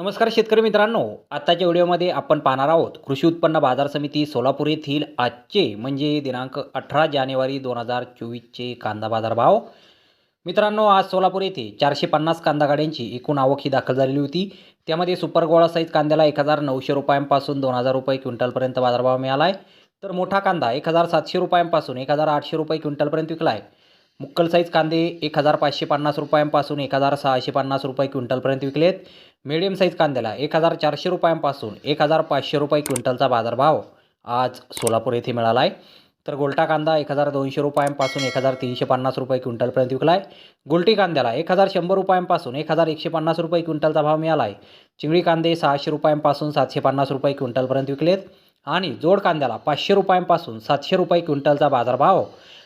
नमस्कार शेतकरी मित्रांनो आत्ताच्या व्हिडिओमध्ये आपण पाहणार आहोत कृषी उत्पन्न बाजार समिती सोलापूर येथील आजचे म्हणजे दिनांक अठरा जानेवारी दोन हजार चोवीसचे कांदा बाजार भाव मित्रांनो आज सोलापूर येथे चारशे पन्नास कांदा गाड्यांची एकूण आवक ही दाखल झालेली होती. त्यामध्ये सुपर गोळा साईज कांद्याला एक हजार नऊशे रुपयांपासून दोन हजार रुपये क्विंटलपर्यंत बाजारभाव मिळाला आहे तर मोठा कांदा एक हजार सातशे रुपयांपासून एक हजार आठशे रुपये क्विंटलपर्यंत विकला आहे मुक्कल साईज कांदे एक हजार पाचशे पन्नास रुपयांपासून एक हजार सहाशे पन्नास रुपये क्विंटलपर्यंत विकलेत. मिडियम साईज कांद्याला एक हजार चारशे रुपयांपासून एक हजार पाचशे रुपये क्विंटलचा बाजारभाव आज सोलापूर येथे मिळाला आहे तर गोलटा कांदा एक हजार दोनशे रुपयांपासून एक हजार तीनशे पन्नास रुपये क्विंटलपर्यंत विकला आहे गुलटी कांद्याला एक हजार शंभर रुपयांपासून एक हजार एकशे पन्नास रुपये क्विंटलचा भाव मिळाला आहे चिंगडी कांदे सहाशे रुपयांपासून सातशे पन्नास रुपये क्विंटलपर्यंत विकलेत. आणि जोड कांद्याला पाचशे रुपयांपासून सातशे रुपये क्विंटलचा बाजारभाव